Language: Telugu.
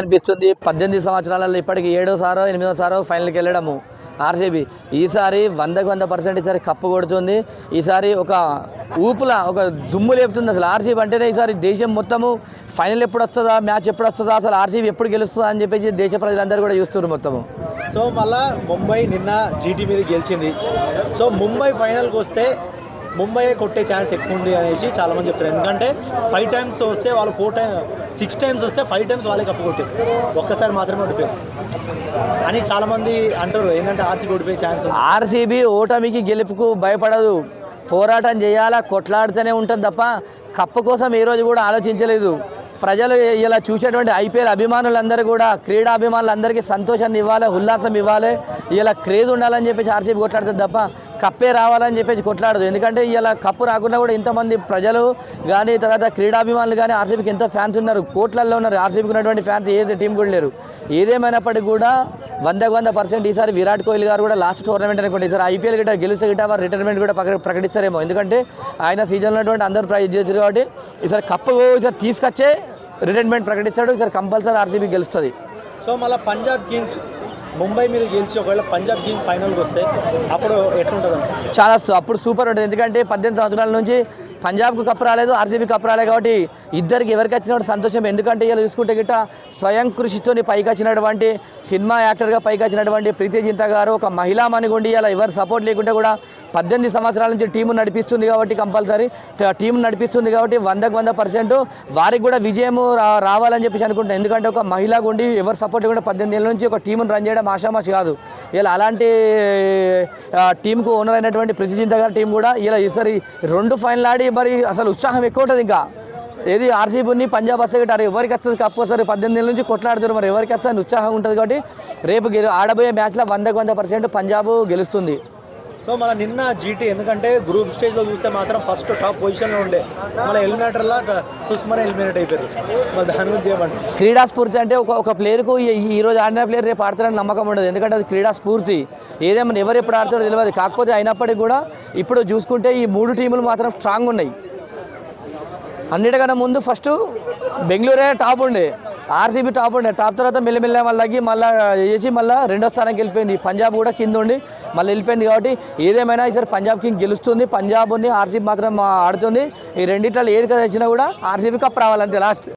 అనిపిస్తుంది. పద్దెనిమిది సంవత్సరాలలో ఇప్పటికి ఏడో సారో ఎనిమిదో సారో ఫైనల్కి వెళ్ళడము. ఆర్సీబీ ఈసారి వందకు వంద పర్సెంట్ ఈసారి కప్పు కొడుతుంది. ఈసారి ఒక ఊపుల ఒక దుమ్ము లేపుతుంది. అసలు ఆర్సీబీ అంటేనే ఈసారి దేశం మొత్తము. ఫైనల్ ఎప్పుడు వస్తుందా మ్యాచ్ ఎప్పుడు వస్తుందా అసలు ఆర్సీబీ ఎప్పుడు గెలుస్తుందా అని చెప్పేసి దేశ ప్రజలందరూ కూడా చూస్తున్నారు మొత్తము. సో మళ్ళా ముంబై నిన్న జీటీ మీద గెలిచింది. సో ముంబై ఫైనల్కి వస్తే ముంబై కొట్టే ఛాన్స్ ఎక్కువ ఉంది అనేసి చాలామంది చెప్తారు ఎందుకంటే ఫైవ్ టైమ్స్ వస్తే వాళ్ళు ఫోర్ టైమ్ సిక్స్ టైమ్స్ వస్తే ఫైవ్ టైమ్స్ వాళ్ళే కప్పు కొట్టారు. ఒక్కసారి మాత్రమే ఓడిపోయారు. అని చాలామంది అంటారు. ఏంటంటే ఆర్సీబీ ఓడిపోయే ఛాన్స్ ఆర్సీబీ ఓటమికి గెలుపుకు భయపడదు. పోరాటం చేయాలా కొట్లాడుతూనే ఉంటుంది తప్ప కప్పు కోసం ఏ రోజు కూడా ఆలోచించలేదు. ప్రజలు ఇలా చూసేటువంటి ఐపీఎల్ అభిమానులందరూ కూడా క్రీడా అభిమానులందరికీ సంతోషాన్ని ఇవ్వాలి ఉల్లాసం ఇవ్వాలి. ఇలా క్రేజ్ ఉండాలని చెప్పేసి ఆర్సీబీ కొట్లాడుతుంది తప్ప కప్పే రావాలని చెప్పేసి కొట్లాడదు. ఎందుకంటే ఇలా కప్పు రాకుండా కూడా ఇంతమంది ప్రజలు కానీ తర్వాత క్రీడాభిమానులు కానీ ఆర్సీబీకి ఎంతో ఫ్యాన్స్ ఉన్నారు. కోట్లల్లో ఉన్నారు. ఆర్సీబీకి ఉన్నటువంటి ఫ్యాన్స్ ఏది టీం కూడా లేరు. ఏదేమైనప్పటికీ కూడా వందకు వంద పర్సెంట్ ఈసారి విరాట్ కోహ్లీ గారు కూడా లాస్ట్ టోర్నమెంట్ అనుకోండి. ఈసారి ఐపీఎల్ గిట్ట గెలిస్తే గిట్ట వారు రిటైర్మెంట్ కూడా ప్రక- ప్రకటిస్తారేమో. ఎందుకంటే ఆయన సీజన్లో ఉన్నటువంటి అందరూ ప్రైజ్ చేశారు కాబట్టి ఈసారి కప్పు ఈసారి తీసుకొచ్చే రిటైర్మెంట్ ప్రకటిస్తాడు. ఈసారి కంపల్సరీ ఆర్సీబీ గెలుస్తుంది. సో మళ్ళీ పంజాబ్ కింగ్స్ ముంబై మీద గెలిచి ఒకవేళ పంజాబ్ గేమ్ ఫైనల్కి వస్తే అప్పుడు ఎట్లుంటుంది. చాలా అప్పుడు సూపర్ ఉంటుంది. ఎందుకంటే పద్దెనిమిది సంవత్సరాల నుంచి పంజాబ్కు కప్ రాలేదు ఆర్సీబీ కప్ రాలేదు కాబట్టి ఇద్దరికి ఎవరికి వచ్చినప్పుడు సంతోషం. ఎందుకంటే ఇలా చూసుకుంటే గిట్ట స్వయం కృషితో పైకి వచ్చినటువంటి సినిమా యాక్టర్గా పైకి వచ్చినటువంటి ప్రీతి జింత గారు ఒక మహిళా మణిగుండి ఇలా ఎవరు సపోర్ట్ లేకుంటే కూడా పద్దెనిమిది సంవత్సరాల నుంచి టీము నడిపిస్తుంది కాబట్టి కంపల్సరీ. టీం నడిపిస్తుంది కాబట్టి వందకు వంద పర్సెంట్ వారికి కూడా విజయం రావాలని చెప్పేసి అనుకుంటున్నాను ఎందుకంటే ఒక మహిళ గుండి ఎవరు సపోర్ట్ కూడా పద్దెనిమిది ఏళ్ళ నుంచి ఒక టీమును రన్ చేయడం ఆషామాషి కాదు. ఇలా అలాంటి టీంకు ఓనర్ అయినటువంటి ప్రతిజింత గారి టీం కూడా ఇలా ఈసారి రెండు ఫైనల్ ఆడి మరి అసలు ఉత్సాహం ఎక్కువ ఉంటుంది ఇంకా. ఏది ఆర్సీబీని పంజాబ్ వస్తే గిట్ట ఎవరికి వస్తుంది కప్పు వస్తారు పద్దెనిమిది నెలల నుంచి కొట్లాడుతారు మరి ఎవరికి వస్తుంది ఉత్సాహం ఉంటుంది కాబట్టి రేపు గెలు ఆడబోయే మ్యాచ్లో వందకు వంద పర్సెంట్ పంజాబ్ గెలుస్తుంది. సో మన నిన్న జీటీ ఎందుకంటే గ్రూప్ స్టేజ్లో చూస్తే మాత్రం ఫస్ట్ టాప్ పొజిషన్లో ఉండే. మన ఎలిమినేటర్లా తుస్మనే ఎలిమినేట్ అయిపోయారు. మరి దాని గురించి ఏమంటారు క్రీడా స్ఫూర్తి అంటే ఒక ఒక ప్లేయర్కు ఈ- రోజు ఆడిన ప్లేయర్ రేపు ఆడతారని నమ్మకం ఉండదు. ఎందుకంటే అది క్రీడా స్ఫూర్తి. ఏదేమైనా ఎవరు ఎప్పుడు ఆడతారో తెలియదు కాకపోతే అయినప్పటికీ కూడా ఇప్పుడు చూసుకుంటే ఈ మూడు టీములు మాత్రం స్ట్రాంగ్ ఉన్నాయి. అన్నిటికన్నా ముందు ఫస్ట్ బెంగళూరే టాప్ ఉండే. ఆర్సీబీ టాప్ ఉండే టాప్ తర్వాత మెల్లమెల్ల మళ్ళీ తగ్గి మళ్ళీ చేసి మళ్ళీ రెండో స్థానానికి వెళ్ళిపోయింది. పంజాబ్ కూడా కింద ఉండి మళ్ళీ వెళ్ళిపోయింది కాబట్టి ఏదేమైనా ఈసారి పంజాబ్ కింగ్ గెలుస్తుంది. పంజాబ్ ఉంది ఆర్సీబీ మాత్రం ఆడుతుంది. ఈ రెండిట్లో ఏది కదా వచ్చినా కూడా ఆర్సీబీ కప్ రావాలంతే లాస్ట్